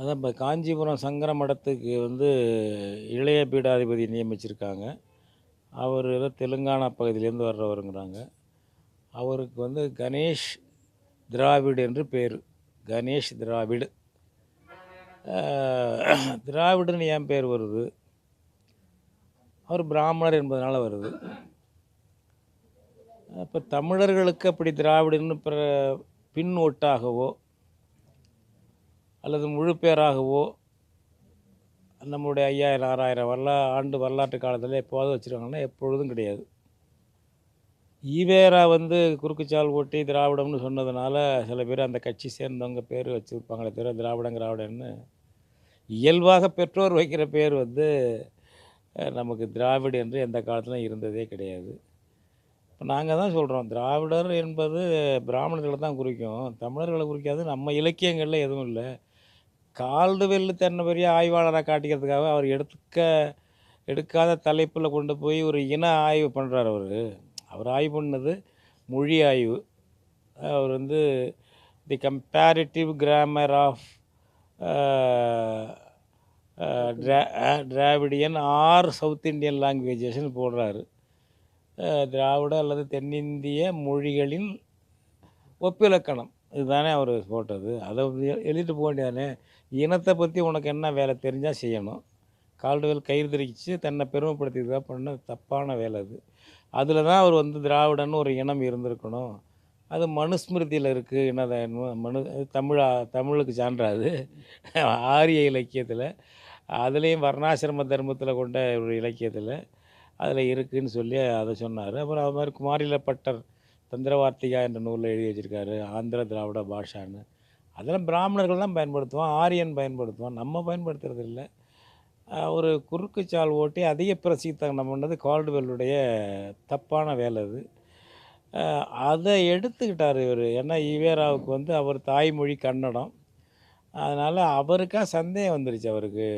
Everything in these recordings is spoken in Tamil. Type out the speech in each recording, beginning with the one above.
அதான் இப்போ காஞ்சிபுரம் சங்கர மடத்துக்கு வந்து இளைய பீடாதிபதி நியமிச்சிருக்காங்க. அவர் ஏதோ தெலுங்கானா பகுதியிலேருந்து வர்றவருங்கிறாங்க. அவருக்கு வந்து கணேஷ் திராவிடு என்று பேர். கணேஷ் திராவிடு. திராவிடுன்னு ஏன் பேர் வருது? அவர் பிராமணர் என்பதனால் வருது. இப்போ தமிழர்களுக்கு அப்படி திராவிடன்னு பிற பின் ஒட்டாகவோ அல்லது முழு பேராகவோ நம்முடைய ஐயாயிரம் ஆறாயிரம் வரலா ஆண்டு வரலாற்று காலத்தில் எப்போவாவது வச்சுருக்காங்கன்னா எப்பொழுதும் கிடையாது. ஈவேரா வந்து குறுக்குச்சால் ஓட்டி திராவிடம்னு சொன்னதுனால சில பேர் அந்த கட்சி சேர்ந்தவங்க பேர் வச்சுருப்பாங்களே தவிர திராவிடம் திராவிடன்னு இயல்பாக பெற்றோர் வைக்கிற பேர் வந்து நமக்கு திராவிட என்று எந்த காலத்திலும் இருந்ததே கிடையாது. இப்போ நாங்கள் தான் சொல்கிறோம் திராவிடர் என்பது பிராமணர்களை தான் குறிக்கும். தமிழர்களை குறிக்காது நம்ம இலக்கியங்களில் எதுவும் இல்லை. கால்டுவெல் தென்ன பெரிய ஆய்வாளராக காட்டிக்கிறதுக்காக அவர் எடுக்க எடுக்காத தலைப்பில் கொண்டு போய் ஒரு இன ஆய்வு பண்ணுறார் அவர். அவர் ஆய்வு பண்ணது மொழி ஆய்வு. அவர் வந்து the comparative grammar of Dravidian or South Indian லாங்குவேஜஸ்னு போடுறாரு. திராவிட அல்லது தென்னிந்திய மொழிகளின் ஒப்பிலக்கணம். இதுதானே அவர் போட்டது. அதை எழுதிட்டு போக வேண்டியதானே? இனத்தை பற்றி உனக்கு என்ன வேலை தெரிஞ்சால் செய்யணும். கால்டுவெல் கயிறு திரிச்சு தன்னை பெருமைப்படுத்தி தான் பண்ண தப்பான வேலை அது. அதில் தான் அவர் வந்து திராவிடன்னு ஒரு இனம் இருந்திருக்கணும். அது மனுஸ்மிருதியில் இருக்குது என்னதான் மனு தமிழா தமிழுக்கு சான்றாது. ஆரிய இலக்கியத்தில். அதுலேயும் வர்ணாசிரம தர்மத்தில் கொண்ட ஒரு இலக்கியத்தில் அதில் இருக்குன்னு சொல்லி அதை சொன்னார். அப்புறம் அது மாதிரி குமாரிலப்பட்டர் தந்திரவார்த்திகா என்ற நூலில் எழுதி வச்சிருக்காரு ஆந்திர திராவிட பாஷான்னு. அதெல்லாம் பிராமணர்கள் தான் பயன்படுத்துவோம் ஆரியன் பயன்படுத்துவோம் நம்ம பயன்படுத்துறது இல்லை. ஒரு குறுக்கு குறுக்குச்சால் ஓட்டி அதிக பிரசித்தம் பண்ணது கால்டுவெல்லுடைய தப்பான வேலை அது. அதை எடுத்துக்கிட்டார் இவர். ஏன்னா ஈவேராவுக்கு வந்து அவர் தாய்மொழி கன்னடம். அதனால் அவருக்கா சந்தேகம் வந்துருச்சு அவருக்கு.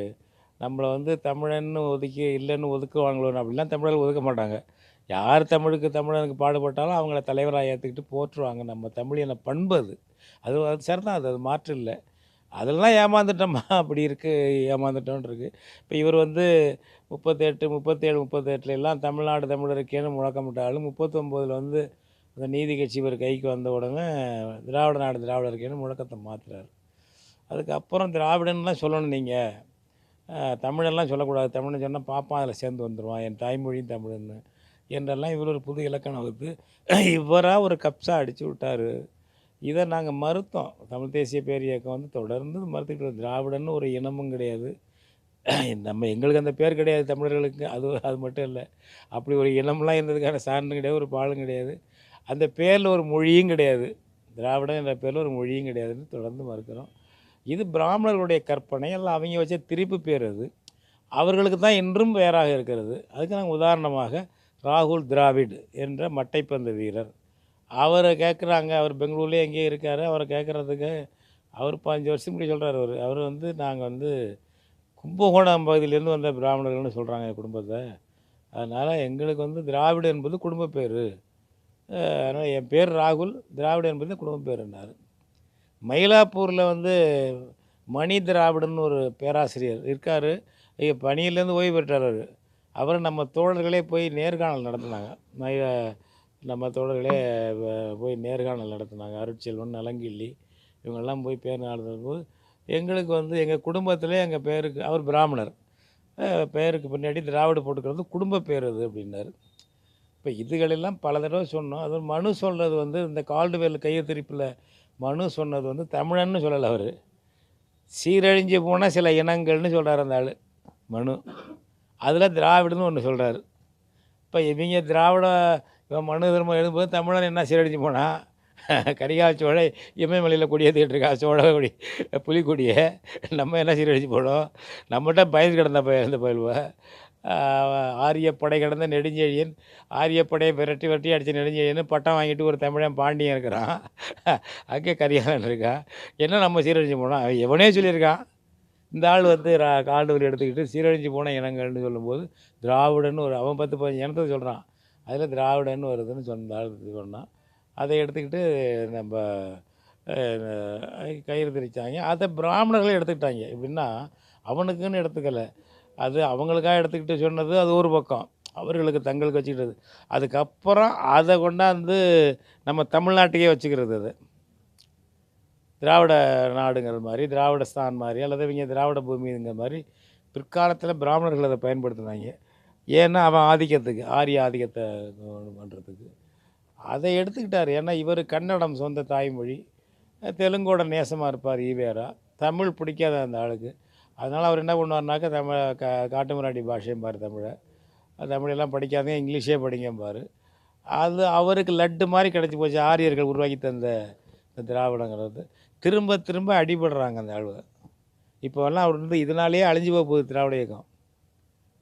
நம்மளை வந்து தமிழன்னு ஒதுக்கி இல்லைன்னு ஒதுக்குவாங்களோன்னு அப்படிலாம் தமிழர்கள் ஒதுக்க மாட்டாங்க. யார் தமிழுக்கு தமிழனுக்கு பாடுபட்டாலும் அவங்கள தலைவராக ஏற்றுக்கிட்டு போற்றுவாங்க. நம்ம தமிழின பண்பு அது. அது அது சரிதான். அது அது மாற்று இல்லை. அதெல்லாம் ஏமாந்துட்டோமா? அப்படி இருக்குது ஏமாந்துட்டோன் இருக்கு. இப்போ இவர் வந்து முப்பத்தெட்டு முப்பத்தேழு முப்பத்தெட்டுல எல்லாம் தமிழ்நாடு தமிழருக்கேன்னு முழக்கமிட்டாலும் முப்பத்தொம்போதில் வந்து அந்த நீதி கட்சி இவர் கைக்கு வந்த உடனே திராவிட நாடு திராவிடருக்கேன்னு முழக்கத்தை மாற்றுறாரு அதுக்கப்புறம் திராவிடன்லாம் சொல்லணும் நீங்கள் தமிழெல்லாம் சொல்லக்கூடாது. தமிழ்னு சொன்னால் பாப்பா அதில் சேர்ந்து வந்துடுவான் என் தாய்மொழியும் தமிழ்னு என்றெல்லாம் இவர் ஒரு புது இலக்கணம் வகுத்து இவராக ஒரு கப்ஸா அடித்து விட்டார். இதை நாங்கள் மறுத்தோம். தமிழ் தேசிய பேர் இயக்கம் வந்து தொடர்ந்து மறுத்துக்கிட்டு திராவிடன்னு ஒரு இனமும் கிடையாது. நம்ம எங்களுக்கு அந்த பேர் கிடையாது தமிழர்களுக்கு. அது அது மட்டும் இல்லை. அப்படி ஒரு இனம்லாம் இருந்ததுக்கான சான்றும் கிடையாது ஒரு பாலும் கிடையாது. அந்த பேரில் ஒரு மொழியும் கிடையாது. திராவிடம் என்ற பேரில் ஒரு மொழியும் கிடையாதுன்னு தொடர்ந்து மறுக்கிறோம். இது பிராமணர்களுடைய கற்பனை. எல்லாம் அவங்க வச்ச திருப்பு பேர் அது. அவர்களுக்கு தான் இன்றும் வேறாக இருக்கிறது. அதுக்கு நாங்கள் உதாரணமாக ராகுல் திராவிட் என்ற மட்டைப்பந்து வீரர். அவரை கேட்குறாங்க அவர் பெங்களூர்லேயே எங்கேயோ இருக்கார். அவரை கேட்குறதுக்கு அவர் பாஞ்சு வருஷம் இப்படி சொல்கிறார் அவர். அவர் வந்து நாங்கள் வந்து கும்பகோணம் பகுதியிலேருந்து வந்த பிராமணர்கள்னு சொல்கிறாங்க என் குடும்பத்தை. அதனால் எங்களுக்கு வந்து திராவிடு என்பது குடும்ப பேர். அதனால் என் பேர் ராகுல் திராவிட என்பது குடும்ப பேருன்னார். மயிலாப்பூரில் வந்து மணி திராவிடன்னு ஒரு பேராசிரியர் இருக்கார். ஐயோ பணியிலேருந்து ஓய்வு பெற்றார் அவர். அவர் நம்ம தோழர்களே போய் நேர்காணல் நடத்தினாங்க. நம்ம தோழர்களே போய் நேர்காணல் நடத்தினாங்க. அருட்செல்வன் நலங்கிள்ளி இவங்கெல்லாம் போய் பேர் போது எங்களுக்கு வந்து எங்கள் குடும்பத்திலே எங்கள் பேருக்கு அவர் பிராமணர். பேருக்கு பின்னாடி திராவிட போட்டுக்கிறது குடும்ப பேர் அது அப்படின்னாரு. இப்போ இதுகளெல்லாம் பல தடவை சொன்னோம். அது மனு சொல்கிறது வந்து இந்த கால்டுவேல் கையெழுத்திரிப்பில் மனு சொன்னது வந்து தமிழன்னு சொல்லலை அவர். சீரழிஞ்சு போனால் சில இனங்கள்னு சொல்கிறார் அந்த ஆள் மனு. அதில் திராவிடன்னு ஒன்று சொல்கிறார் இப்போ இவங்க திராவிட இவன் மனு தர்மம் எழுதும்போது தமிழன் என்ன சீரழிஞ்சு போனால் கரிகால் சோழ இமயமலையில் கொடியேற்றிட்டு இருக்கா? சோழ கொடி புலிக்கொடியை நம்ம என்ன சீரழிஞ்சு போனோம்? நம்மகிட்ட பயந்து கிடந்த பய இந்த பயில்வ. ஆரியப்படை கிடந்த நெடுஞ்செழியன் ஆரியப்படையை விரட்டி விரட்டி அடித்த நெடுஞ்செழியன் பட்டம் வாங்கிட்டு ஒரு தமிழன் பாண்டியன் இருக்கிறான். அங்கே கரிகாலன் இருக்கான் என்ன நம்ம சீரழிஞ்சு போனோம்? எவனே சொல்லியிருக்கான்? இந்த ஆள் வந்து ரா- எடுத்துக்கிட்டு சீரழிஞ்சு போன இனங்கள்னு சொல்லும்போது திராவிடன்னு ஒரு அவன் பத்து பதினஞ்சு இனத்தை சொல்கிறான் அதில் திராவிடன்னு வருதுன்னு சொன்ன ஆள் இது சொன்னான் அதை எடுத்துக்கிட்டு நம்ம கயிறு திரிச்சாங்க. அதை பிராமணர்களே எடுத்துக்கிட்டாங்க. எப்படின்னா அவனுக்குன்னு எடுத்துக்கலை. அது அவங்களுக்காக எடுத்துக்கிட்டு சொன்னது அது ஒரு பக்கம். அவர்களுக்கு தங்களுக்கு வச்சுக்கிட்டது அதுக்கப்புறம் அதை கொண்டாந்து நம்ம தமிழ்நாட்டுக்கே வச்சுக்கிறது அது. திராவிட நாடுங்கிற மாதிரி திராவிட ஸ்தான் மாதிரி அல்லது இவங்க திராவிட பூமிங்கிற மாதிரி பிற்காலத்தில் பிராமணர்கள் அதை பயன்படுத்தினாங்க. ஏன்னா அவன் ஆதிக்கத்துக்கு ஆரிய ஆதிக்கத்தை பண்ணுறதுக்கு அதை எடுத்துக்கிட்டார். ஏன்னா இவர் கன்னடம் சொந்த தாய்மொழி. தெலுங்கோட நேசமாக இருப்பார் ஈவேரா. தமிழ் பிடிக்காத அந்த ஆளுக்கு. அதனால் அவர் என்ன பண்ணுவார்னாக்கா தமிழ் கா காட்டுமிராண்டி பாஷையும் தமிழை. தமிழெல்லாம் படிக்காதீங்க இங்கிலீஷே படிங்கம்பார் அது அவருக்கு லட்டு மாதிரி கிடச்சி போச்சு. ஆரியர்கள் உருவாக்கி தந்த இந்த திராவிடங்கிறது. திரும்ப திரும்ப அடிபடுறாங்க அந்த ஆளுங்க இப்போல்லாம் அவர் வந்து இதனாலேயே அழிஞ்சு போக போகுது திராவிட இயக்கம்.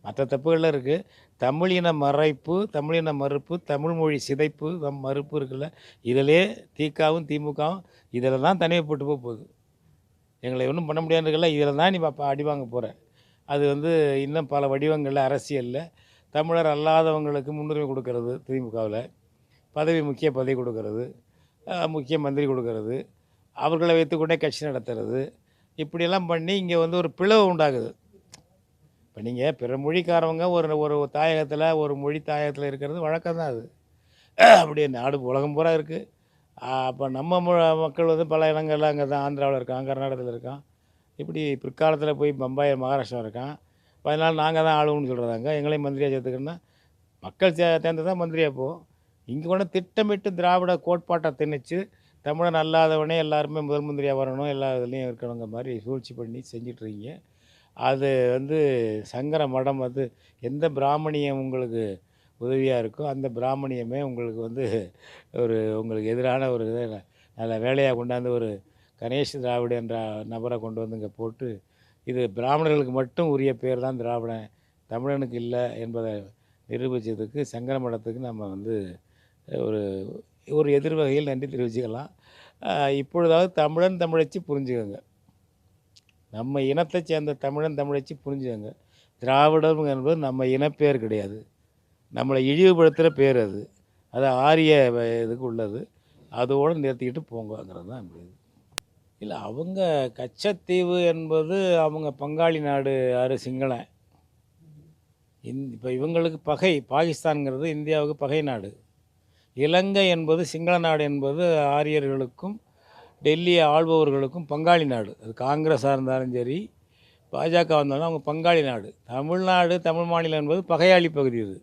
மற்ற தப்புகள்லாம் இருக்குது தமிழின மறைப்பு தமிழின மறுப்பு தமிழ் மொழி சிதைப்பு மறுப்பு இருக்குல்ல இதிலே திகாவும் திமுகவும் இதில் தான் தனிமைப்பட்டு போக போகுது. எங்களை ஒன்றும் பண்ண முடியாதுல இதில் தான் நீ பாப்பா அடிவாங்க போகிற அது வந்து இன்னும் பல வடிவங்களில் அரசியலில். தமிழர் அல்லாதவங்களுக்கு முன்னுரிமை கொடுக்கறது திமுகவில். பதவி முக்கிய பதவி கொடுக்கறது. முக்கிய மந்திரி கொடுக்கறது. அவர்களை வைத்துக்கொண்டே கட்சி நடத்துறது. இப்படியெல்லாம் பண்ணி இங்கே வந்து ஒரு பிளவு உண்டாகுது. இப்போ நீங்கள் பிற மொழிக்காரவங்க ஒரு ஒரு தாயகத்தில் ஒரு மொழி தாயகத்தில் இருக்கிறது வழக்கம் தான் அது. அப்படியே நாடு உலகம் பூரா இருக்குது அப்போ நம்ம மக்கள் வந்து பல இடங்கள்ல அங்கே தான் ஆந்திராவில் இருக்கான் கர்நாடகத்தில் இருக்கான். இப்படி பிற்காலத்தில் போய் பம்பாய் மகாராஷ்டிரா இருக்கான். பதினாலு நாங்கள் தான் ஆளுன்னு சொல்கிறாங்க எங்களையும் மந்திரியாக சேர்த்துக்கணும்னா மக்கள் சே தேர்ந்து தான் மந்திரியாக போ இங்கே கூட திட்டமிட்டு திராவிட கோட்பாட்டை திணிச்சு தமிழன் அல்லாதவனே எல்லாருமே முதல் மந்திரியாக வரணும் எல்லா இதுலேயும் இருக்கணுங்கிற மாதிரி சூழ்ச்சி பண்ணி செஞ்சிட்ருக்கீங்க அது வந்து சங்கர மடம் வந்து எந்த பிராமணியம் உங்களுக்கு உதவியாக இருக்கோ அந்த பிராமணியமே உங்களுக்கு வந்து ஒரு உங்களுக்கு எதிரான ஒரு இதை நல்ல வேலையாக கொண்டாந்து ஒரு கணேஷ் திராவிட என்ற நபரை கொண்டு வந்து இங்கே போட்டு இது பிராமணர்களுக்கு மட்டும் உரிய பேர் தான் திராவிடன் தமிழனுக்கு இல்லை என்பதை நிரூபித்ததுக்கு சங்கர மடத்துக்கு நம்ம வந்து ஒரு ஒரு எதிர்வகையில் நன்றி தெரிவிச்சுக்கலாம். இப்பொழுதாவது தமிழன் தமிழச்சி புரிஞ்சுக்கோங்க. நம்ம இனத்தை சேர்ந்த தமிழன் தமிழச்சி புரிஞ்சுக்கோங்க. திராவிடம் என்பது நம்ம இனப்பேர் கிடையாது. நம்மளை இழிவுபடுத்துகிற பேர் அது. அது ஆரிய இதுக்கு உள்ளது. அதோடு நிறுத்திக்கிட்டு போங்கங்கிறது தான் இது இல்லை அவங்க கச்சத்தீவு என்பது அவங்க பங்காளி நாடு ஆறு சிங்களன் இந் இப்போ இவங்களுக்கு பகை. பாகிஸ்தான்ங்கிறது இந்தியாவுக்கு பகை நாடு. இலங்கை என்பது சிங்கள நாடு என்பது ஆரியர்களுக்கும் டெல்லியை ஆள்பவர்களுக்கும் பங்காளி நாடு. அது காங்கிரஸாக இருந்தாலும் சரி பாஜக வந்தாலும் அவங்க பங்காளி நாடு. தமிழ்நாடு தமிழ் மாநிலம் என்பது பகையாளி பகுதி இது.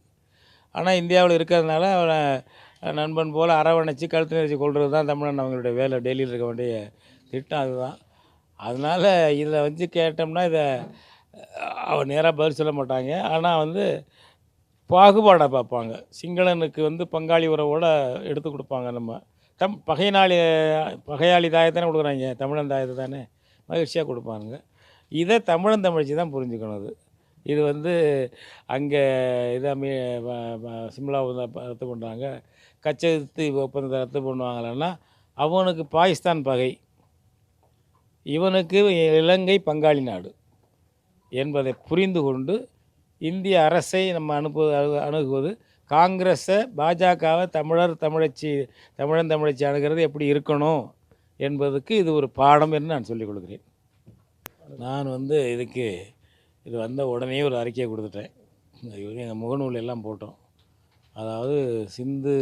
ஆனால் இந்தியாவில் இருக்கிறதுனால அவனை நண்பன் போல் அரவணைச்சு கழுத்து நெரிச்சு கொள்வது தான் தமிழன் அவங்களுடைய வேலை. டெல்லியில் இருக்க வேண்டிய திட்டம் அதுதான். அதனால் இதில் வந்து கேட்டோம்னா இதை அவன் நேராக பதில் சொல்ல மாட்டாங்க. ஆனால் வந்து பாகுபாடாக பார்ப்பாங்க. சிங்களனுக்கு வந்து பங்காளி உறவோடு எடுத்து கொடுப்பாங்க நம்ம. தம் பகையினாளி பகையாளி தாயத்தானே கொடுக்குறாங்க. தமிழன் தாயத்தை தானே மகிழ்ச்சியாக கொடுப்பாங்க இதை தமிழன் தமிழ்ச்சி தான் புரிஞ்சுக்கணும் அது. இது வந்து அங்கே இதை மீ சிம்லா ரத்து பண்ணுறாங்க கச்சத்து ஒப்பந்தத்தை ரத்து பண்ணுவாங்களன்னா அவனுக்கு பாகிஸ்தான் பகை. இவனுக்கு இலங்கை பங்காளி நாடு என்பதை புரிந்து கொண்டு இந்திய அரசை நம்ம அனுப்பு அணுகுவது. காங்கிரஸை பாஜகவை தமிழர் தமிழச்சி தமிழன் தமிழச்சி அணுகிறது எப்படி இருக்கணும் என்பதுக்கு இது ஒரு பாடம் என்று நான் சொல்லிக் கொடுக்குறேன் நான் வந்து இதுக்கு இது வந்த உடனே ஒரு அறிக்கையை கொடுத்துட்டேன். எங்கள் முகநூல் எல்லாம் போட்டோம். அதாவது சிந்து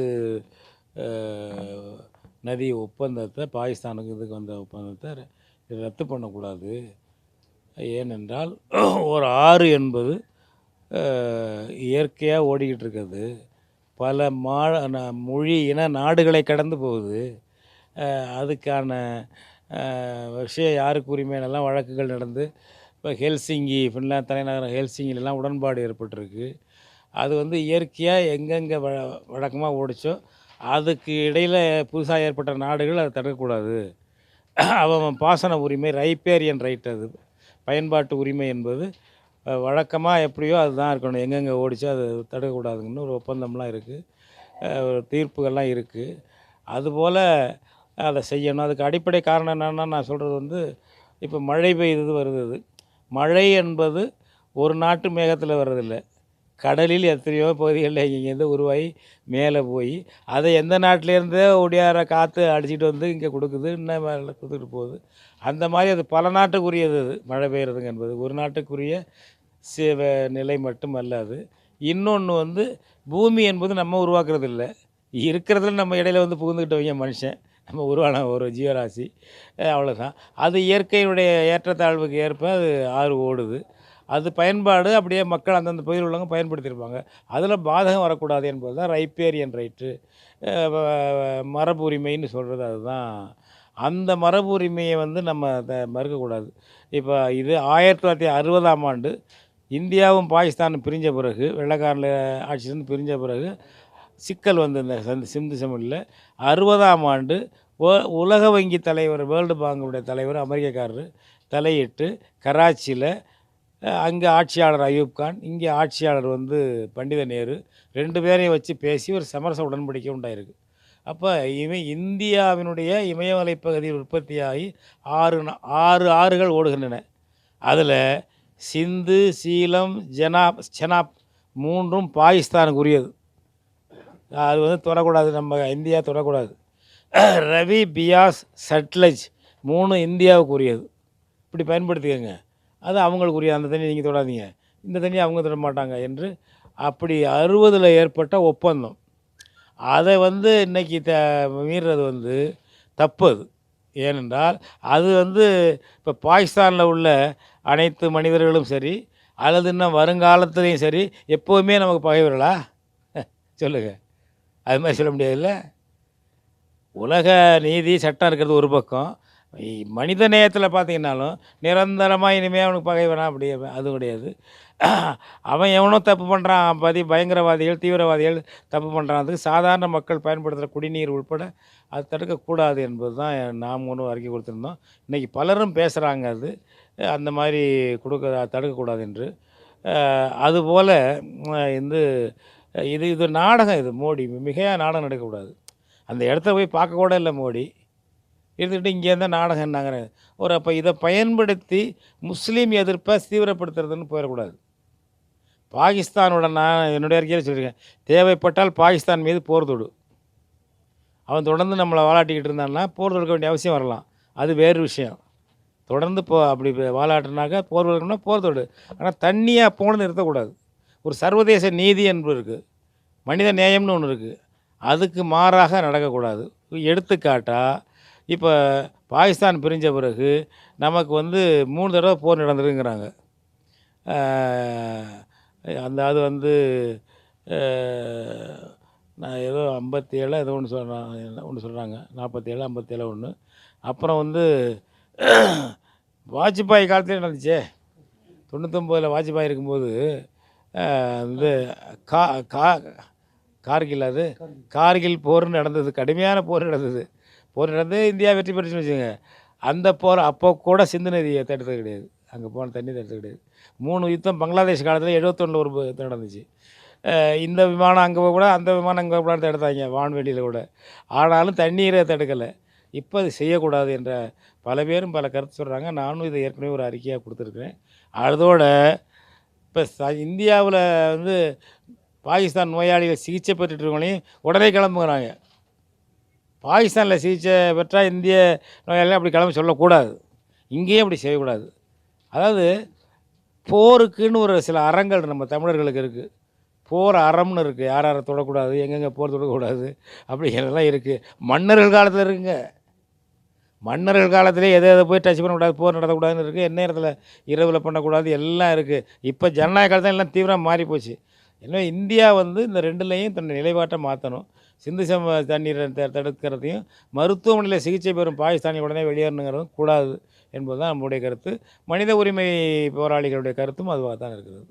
நதி ஒப்பந்தத்தை பாகிஸ்தானுக்கு இதுக்கு வந்த ஒப்பந்தத்தை இது ரத்து பண்ணக்கூடாது. ஏனென்றால் ஒரு ஆறு என்பது இயற்கையாக ஓடிக்கிட்டு இருக்குது பல மா மொழி இன நாடுகளை கடந்து போகுது. அதுக்கான விஷயம் யாருக்கு உரிமையிலலாம் வழக்குகள் நடந்து இப்போ ஹெல்சிங்கி ஃபின்லாந்து தலைநகரம் ஹெல்சிங்கிலலாம் உடன்பாடு ஏற்பட்டிருக்கு. அது வந்து இயற்கையாக எங்கெங்கே வழ வழக்கமாக ஓடிச்சோ அதுக்கு இடையில் புதுசாக ஏற்பட்ட நாடுகள் அதை தடுக்கக்கூடாது. அவன் பாசன உரிமை ரைப்பேரியன் ரைட் அது பயன்பாட்டு உரிமை என்பது வழக்கமாக எப்படியோ அதுதான் இருக்கணும். எங்கெங்கே ஓடிச்சோ அது தடுக்கக்கூடாதுங்கன்னு ஒரு ஒப்பந்தம்லாம் இருக்குது தீர்ப்புகள்லாம் இருக்குது அதுபோல் அதை செய்யணும். அதுக்கு அடிப்படை காரணம் என்னென்னா நான் சொல்கிறது வந்து இப்போ மழை பெய்தது வருது அது. மழை என்பது ஒரு நாட்டு மேகத்தில் வர்றதில்லை. கடலில் எத்தனையோ பகுதிகளில் இங்கேருந்து உருவாகி மேலே போய் அதை எந்த நாட்டிலேருந்தே ஒடியார காற்று அடிச்சிட்டு வந்து இங்கே கொடுக்குது இன்னும் மேலே கொடுத்துட்டு போகுது. அந்த மாதிரி அது பல நாட்டுக்குரியது அது. மழை பெய்கிறதுங்க என்பது ஒரு நாட்டுக்குரிய சி வ- நிலை மட்டும் அல்லாது இன்னொன்று வந்து பூமி என்பது நம்ம உருவாக்குறது இல்லை இருக்கிறதுல நம்ம இடையில வந்து புகுந்துக்கிட்டவங்க மனுஷன். நம்ம உருவான ஒரு ஜீவராசி. அவ்வளோதான் அது இயற்கையினுடைய ஏற்றத்தாழ்வுக்கு ஏற்ப அது ஆறு ஓடுது. அது பயன்பாடு அப்படியே மக்கள் அந்தந்த பகுதியில் உள்ளவங்க பயன்படுத்தியிருப்பாங்க. அதில் பாதகம் வரக்கூடாது என்பது தான் ரைப்பேரியன் ரைட்டு. மரபு உரிமைன்னு சொல்கிறது அதுதான். அந்த மரபு உரிமையை வந்து நம்ம மறுக்கக்கூடாது. இப்போ இது ஆயிரத்தி தொள்ளாயிரத்தி அறுபதாம் ஆண்டு இந்தியாவும் பாகிஸ்தானும் பிரிஞ்ச பிறகு வெள்ளக்காரில் ஆட்சியிலேருந்து பிரிஞ்ச பிறகு சிக்கல் வந்து இந்த சந்த் சிந்து சமவெளியில் அறுபதாம் ஆண்டு உலக வங்கி தலைவர் வேர்ல்டு பேங்குடைய தலைவர் அமெரிக்கக்காரர் தலையிட்டு கராச்சியில் அங்கே ஆட்சியாளர் அயூப் கான் இங்கே ஆட்சியாளர் வந்து பண்டித நேரு ரெண்டு பேரையும் வச்சு பேசி ஒரு சமரச உடன்படிக்கை உண்டாயிருக்கு. அப்போ இவை இந்தியாவினுடைய இமயமலை பகுதியில் உற்பத்தியாகி ஆறு ஆறு ஆறுகள் ஓடுகின்றன. அதில் சிந்து சீலம் ஜனாப் செனாப் மூன்றும் பாகிஸ்தானுக்கு உரியது அது வந்து தொடக்கூடாது நம்ம இந்தியா தொடக்கூடாது. ரவி பியாஸ் சட்லஜ் மூணு இந்தியாவுக்கு உரியது இப்படி பயன்படுத்திக்கோங்க. அது அவங்களுக்கு உரிய அந்த தண்ணி நீங்கள் தொடாதீங்க. இந்த தண்ணி அவங்க தொட மாட்டாங்க என்று அப்படி அறுபதில் ஏற்பட்ட ஒப்பந்தம். அதை வந்து இன்றைக்கி த மீறுறது வந்து தப்பு அது. ஏனென்றால் அது வந்து இப்போ பாகிஸ்தானில் உள்ள அனைத்து மனிதர்களும் சரி அல்லது இன்னும் வருங்காலத்துலேயும் சரி எப்போவுமே நமக்கு பகைவர்களா சொல்லுங்கள் அது மாதிரி சொல்ல முடியாதுல்ல? உலக நீதி சட்டம் இருக்கிறது ஒரு பக்கம் மனித நேயத்தில் பார்த்தீங்கன்னாலும் நிரந்தரமாக இனிமேல் அவனுக்கு பகைவனா? அப்படி அது கிடையாது. அவன் எவனோ தப்பு பண்ணுறான் பதி பயங்கரவாதிகள் தீவிரவாதிகள் தப்பு பண்ணுறான் அதுக்கு சாதாரண மக்கள் பயன்படுத்துகிற குடிநீர் உட்பட அது தடுக்கக்கூடாது என்பது தான் நாம் ஒன்று அறிக்கை கொடுத்துருந்தோம். இன்றைக்கி பலரும் பேசுகிறாங்க அது. அந்த மாதிரி கொடுக்க தடுக்கக்கூடாது என்று. அதுபோல் இது இது இது நாடகம் இது மோடி. மிகையாக நாடகம் நடக்கக்கூடாது. அந்த இடத்த போய் பார்க்க கூட இல்லை மோடி. இருந்துக்கிட்டு இங்கேருந்து நாடகம் என்னங்கிற ஒரு அப்போ இதை பயன்படுத்தி முஸ்லீம் எதிர்ப்பை தீவிரப்படுத்துறதுன்னு போயிடக்கூடாது. பாகிஸ்தானோட நான் என்னுடைய அறிக்கையில் சொல்லியிருக்கேன். தேவைப்பட்டால் பாகிஸ்தான் மீது போர் தொடு. அவன் தொடர்ந்து நம்மளை வாலாட்டிக்கிட்டு இருந்தான்னா போர் தொடுக்க வேண்டிய அவசியம் வரலாம். அது வேறு விஷயம். தொடர்ந்து போ அப்படி வாலாட்டினாக்கா போர் தொடுக்கணும்னா போர் தொடு. ஆனால் தண்ணியாக போனது நிறுத்தக்கூடாது. ஒரு சர்வதேச நீதி என்பது இருக்குது மனித நேயம்னு ஒன்று இருக்குது அதுக்கு மாறாக நடக்கக்கூடாது. எடுத்துக்காட்டாக இப்போ பாகிஸ்தான் பிரிஞ்ச பிறகு நமக்கு வந்து மூணு தடவை போர் நடந்துருங்கிறாங்க அந்த அது வந்து நான் ஏதோ ஐம்பத்தி ஏழு ஏதோ ஒன்று சொல்கிறாங்க ஒன்று சொல்கிறாங்க நாற்பத்தி ஏழு ஐம்பத்தி ஏழு ஒன்று அப்புறம் வந்து வாஜ்பாய் காலத்துலேயே நடந்துச்சே. தொண்ணூத்தொம்போதில் வாஜ்பாய் இருக்கும்போது வந்து கா கா கார்கில் அது கார்கில் போர் நடந்தது கடுமையான போர் நடந்தது. போர் நடந்து இந்தியா வெற்றி பெற்றுச்சுன்னு வச்சுக்கோங்க. அந்த போர் அப்போ கூட சிந்து நதியை தடுத்தது கிடையாது. அங்கே போன தண்ணி தடுத்தது கிடையாது. மூணு யுத்தம் பங்களாதேஷ் காலத்தில் எழுபத்தொன்னில் ஒரு யுத்தம் நடந்துச்சு. இந்த விமானம் அங்கே கூட அந்த விமானம் அங்கே கூட தடுத்தாங்க வான்வெளியில் கூட. ஆனாலும் தண்ணீரை தடுக்கலை. இப்போ அது செய்யக்கூடாது என்ற பல பேரும் பல கருத்து சொல்கிறாங்க நானும் இதை ஏற்கனவே ஒரு அறிக்கையாக கொடுத்துருக்குறேன். அதோட இப்போ ச இந்தியாவில் வந்து பாகிஸ்தான் நோயாளிகள் சிகிச்சை பெற்றுட்டு இருக்கவங்களையும் உடனே கிளம்புகிறாங்க பாகிஸ்தானில் சிகிச்சை பெற்றால் இந்திய நோயாளிகள் அப்படி கிளம்ப சொல்லக்கூடாது. இங்கேயும் அப்படி செய்யக்கூடாது. அதாவது போருக்குன்னு ஒரு சில அறங்கள் நம்ம தமிழர்களுக்கு இருக்குது போர் அறம்னு இருக்குது யார் யாரை தொடக்கூடாது? எங்கெங்கே போர் தொடக்கூடாது? அப்படிங்கிறதெல்லாம் இருக்குது மன்னர்கள் காலத்தில் இருக்குங்க. மன்னர்கள் காலத்திலே எதை எதை போய் டச் பண்ணக்கூடாது? போர் நடத்தக்கூடாதுன்னு இருக்குது எந்நேரத்தில் இரவில் பண்ணக்கூடாது? எல்லாம் இருக்குது இப்போ ஜனநாயக காலத்தில் எல்லாம் தீவிரம் மாறி போச்சு எனவே இந்தியா வந்து இந்த ரெண்டுலேயும் தன்னுடைய நிலைப்பாட்டை மாற்றணும் சிந்து சம தண்ணீரை த- தடுக்கிறதையும் மருத்துவமனையில் சிகிச்சை பெறும் பாகிஸ்தானி உடனே வெளியேறணுங்கிறதும் கூடாது என்பது தான் நம்முடைய கருத்து. மனித உரிமை போராளிகளுடைய கருத்தும் அதுவாக தான் இருக்குது